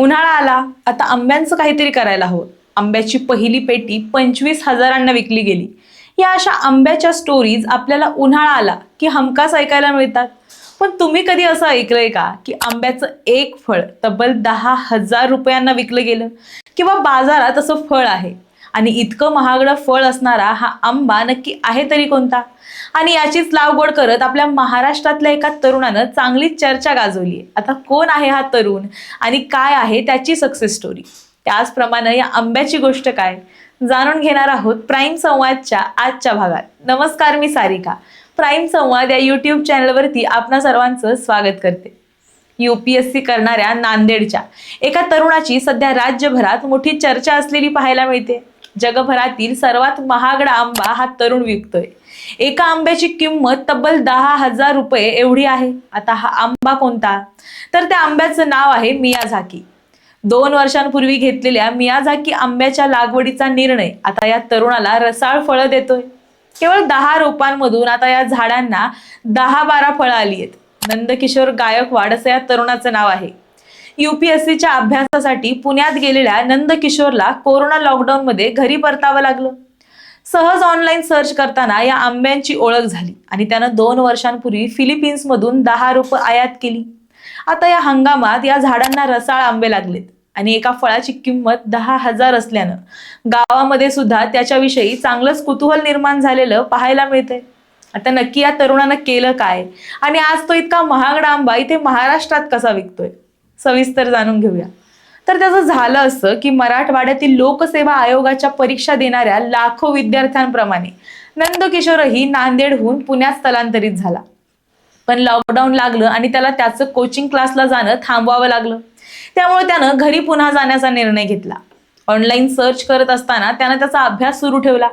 उन्हाळा आला आता आंब्यांचं काहीतरी करायला हवं. आंब्याची पहिली पेटी पंचवीस हजारांना विकली गेली. या अशा आंब्याच्या स्टोरीज आपल्याला उन्हाळा आला की हमखास ऐकायला मिळतात. पण तुम्ही कधी असं ऐकलंय का की आंब्याचं एक फळ तब्बल दहा हजार रुपयांना विकलं गेलं? किंवा बाजारात असं फळ आहे? आणि इतकं महागडं फळ असणारा हा आंबा नक्की आहे तरी कोणता? आणि याचीच लागवड करत आपल्या महाराष्ट्रातल्या एका तरुणानं चांगलीच चर्चा गाजवली आहे. आता कोण आहे हा तरुण आणि काय आहे त्याची सक्सेस स्टोरी त्याचप्रमाणे या आंब्याची गोष्ट काय? जाणून घेणार आहोत प्राईम संवादच्या आजच्या भागात. नमस्कार मी सारिका. प्राईम संवाद या यूट्यूब चॅनलवरती आपणा सर्वांचं स्वागत करते. युपीएससी करणाऱ्या नांदेडच्या एका तरुणाची सध्या राज्यभरात मोठी चर्चा असलेली पाहायला मिळते. जगभरातील सर्वात महागडा आंबा हा तरुण विकतोय. एका आंब्याची किंमत तब्बल दहा हजार रुपये एवढी आहे. आता हा आंबा कोणता? तर त्या आंब्याचं नाव आहे मियाझाकी. दोन वर्षांपूर्वी घेतलेल्या मियाझाकी आंब्याच्या लागवडीचा निर्णय आता या तरुणाला रसाळ फळं देतोय. केवळ दहा रोपांमधून आता या झाडांना दहा बारा फळं आली आहेत. नंदकिशोर गायकवाड असं या तरुणाचं नाव आहे. युपीएससीच्या अभ्यासासाठी पुण्यात गेलेल्या नंदकिशोरला कोरोना लॉकडाऊनमध्ये घरी परतावं लागलं. सहज ऑनलाईन सर्च करताना या आंब्यांची ओळख झाली आणि त्यानं दोन वर्षांपूर्वी फिलिपिन्समधून दहा रोपं आयात केली. आता या हंगामात या झाडांना रसाळ आंबे लागलेत आणि एका फळाची किंमत दहा हजार असल्यानं गावामध्ये सुद्धा त्याच्याविषयी चांगलंच कुतूहल निर्माण झालेलं पाहायला मिळतंय. आता नक्की या तरुणानं केलं काय? आणि आज तो इतका महागडा आंबा इथे महाराष्ट्रात कसा विकतोय? सविस्तर जाणून घेऊया. तर त्याचं झालं असं की मराठवाड्यातील लोकसेवा आयोगाच्या परीक्षा देणाऱ्या लाखो विद्यार्थ्यांप्रमाणे नंदकिशोरही नांदेडहून पुण्यात स्थलांतरित झाला. पण लॉकडाऊन लागलं आणि त्याला त्याचं कोचिंग क्लासला जाणं थांबवावं लागलं. त्यामुळे त्यानं घरी पुन्हा जाण्याचा निर्णय घेतला. ऑनलाईन सर्च करत असताना त्यानं त्याचा अभ्यास सुरू ठेवला.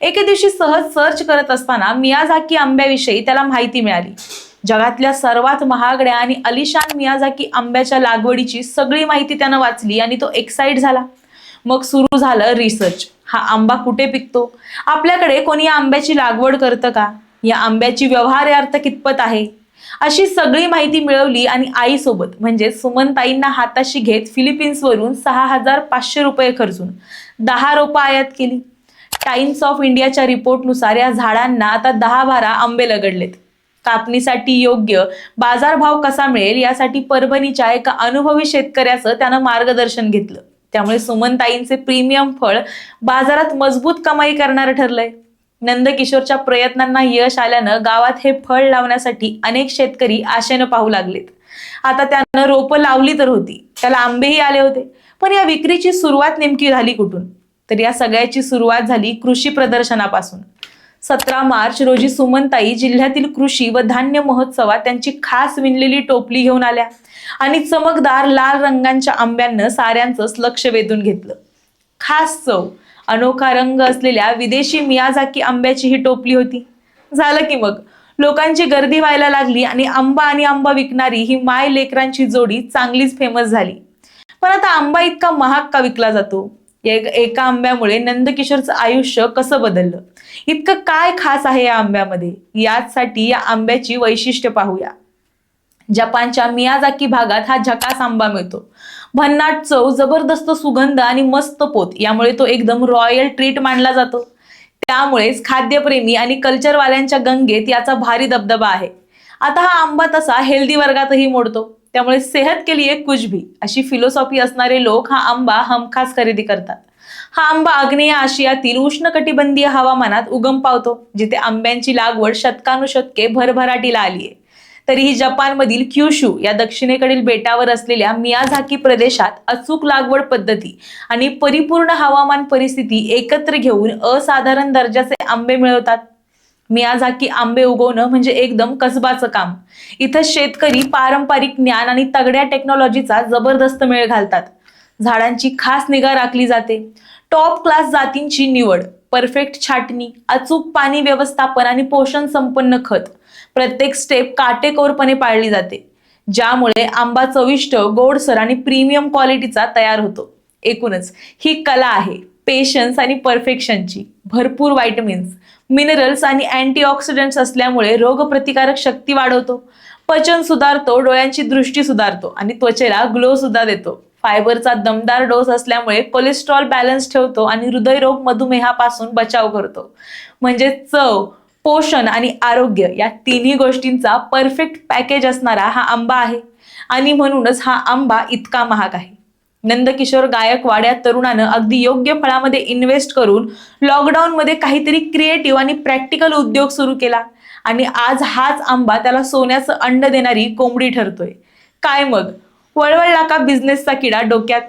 एके दिवशी सहज सर्च करत असताना मियाझाकी आंब्याविषयी त्याला माहिती मिळाली. जगातल्या सर्वात महागड्या आणि अलिशान मियाझाकी आंब्याच्या लागवडीची सगळी माहिती त्यानं वाचली आणि तो एक्साइट झाला. मग सुरू झालं रिसर्च हा आंबा कुठे पिकतो? आपल्याकडे कोणी या आंब्याची लागवड करतं का? या आंब्याची व्यवहार्यार्थ कितपत आहे? अशी सगळी माहिती मिळवली आणि आईसोबत म्हणजे सुमनताईंना हाताशी घेत फिलिपिन्सवरून सहा हजार पाचशे रुपये खर्चून दहा रोपं आयात केली. टाइम्स ऑफ इंडियाच्या रिपोर्टनुसार या झाडांना आता दहा बारा आंबे लगडलेत. कापणीसाठी योग्य बाजारभाव कसा मिळेल यासाठी परभणीच्या एका अनुभवी शेतकऱ्याचं त्यानं मार्गदर्शन घेतलं. त्यामुळे सुमनताईंचे प्रीमियम फळ बाजारात मजबूत कमाई करणारं ठरलंय. नंदकिशोरच्या प्रयत्नांना यश आल्यानं गावात हे फळ लावण्यासाठी अनेक शेतकरी आशेनं पाहू लागलेत. आता त्यानं रोपं लावली तर होती. त्याला आंबेही आले होते. पण या विक्रीची सुरुवात नेमकी झाली कुठून? तर या सगळ्याची सुरुवात झाली कृषी प्रदर्शनापासून. सतरा मार्च रोजी सुमनताई जिल्ह्यातील कृषी व धान्य महोत्सवात त्यांची खास विणलेली टोपली घेऊन आल्या आणि चमकदार लाल रंगांच्या आंब्यानं साऱ्यांचंच लक्ष वेधून घेतलं. खास चव अनोखा रंग असलेल्या विदेशी मियाझाकी आंब्याची ही टोपली होती. झालं की मग? लोकांची गर्दी व्हायला लागली आणि आंबा आणि आंबा विकणारी ही माय लेकरांची जोडी चांगलीच फेमस झाली. पण आता आंबा इतका महाग का विकला जातो? एका आंब्यामुळे नंदकिशोरचं आयुष्य कसं बदललं? इतकं काय खास आहे या आंब्यामध्ये? याचसाठी या आंब्याची वैशिष्ट्य पाहूया. जपानच्या मियाजाकी भागात हा झकास आंबा मिळतो. भन्नाट चव जबरदस्त सुगंध आणि मस्त पोत यामुळे तो एकदम रॉयल ट्रीट मानला जातो. त्यामुळेच खाद्यप्रेमी आणि कल्चरवाल्यांच्या गंगेत याचा भारी दबदबा आहे. आता हा आंबा तसा हेल्दी वर्गातही मोडतो. त्यामुळे सेहत के लिए कुछ भी अशी फिलॉसॉफी असणारे लोक हा आंबा हमखास खरेदी करतात. हा आंबा आग्नेय आशियातील उष्णकटिबंधीय हवामानात उगम पावतो जिथे आंब्यांची लागवड शतकानुशतके भरभराटीला आली आहे. तरीही जपानमधील क्युशू या दक्षिणेकडील बेटावर असलेल्या मियाझाकी प्रदेशात अचूक लागवड पद्धती आणि परिपूर्ण हवामान परिस्थिती एकत्र घेऊन असाधारण दर्जाचे आंबे मिळवतात. मियाझाकी आंबे उगवणं म्हणजे एकदम कसबाचं काम. इथं शेतकरी पारंपरिक ज्ञान आणि तगड्या टेक्नॉलॉजीचा जबरदस्त मेळ घालतात. झाडांची खास निगा राखली जाते. टॉप क्लास जातींची निवड परफेक्ट छाटणी अचूक पाणी व्यवस्थापन आणि पोषण संपन्न खत प्रत्येक स्टेप काटेकोरपणे पाळली जाते. ज्यामुळे आंबा चविष्ट गोडसर आणि प्रीमियम क्वालिटीचा तयार होतो. एकूणच ही कला आहे. पेशन्स आणि परफेक्शनची भरपूर व्हायटमिन्स मिनरल्स आणि अँटीऑक्सिडंट्स असल्यामुळे रोगप्रतिकारक शक्ती वाढवतो. पचन सुधारतो डोळ्यांची दृष्टी सुधारतो आणि त्वचेला ग्लो सुद्धा देतो. फायबरचा दमदार डोस असल्यामुळे कोलेस्ट्रॉल बॅलन्स ठेवतो आणि हृदयरोग मधुमेहापासून बचाव करतो. म्हणजे चव पोषण आणि आरोग्य या तिन्ही गोष्टींचा परफेक्ट पॅकेज असणारा हा आंबा आहे. आणि म्हणूनच हा आंबा इतका महाग आहे. नंदकिशोर गायकवाड या तरुणानं अगदी योग्य फळामध्ये इन्व्हेस्ट करून लॉकडाऊनमध्ये काहीतरी क्रिएटिव्ह आणि प्रॅक्टिकल उद्योग सुरू केला. आणि आज हाच आंबा त्याला सोन्याचं अंड देणारी कोंबडी ठरतोय. काय मग? वळवळला का बिझनेसचा किडा डोक्यात?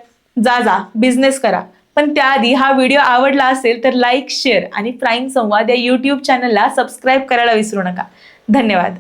जा जा बिझनेस करा. पण त्याआधी हा व्हिडिओ आवडला असेल तर लाईक शेअर आणि प्राईम संवाद या यूट्यूब चॅनलला सबस्क्राईब करायला विसरू नका. धन्यवाद.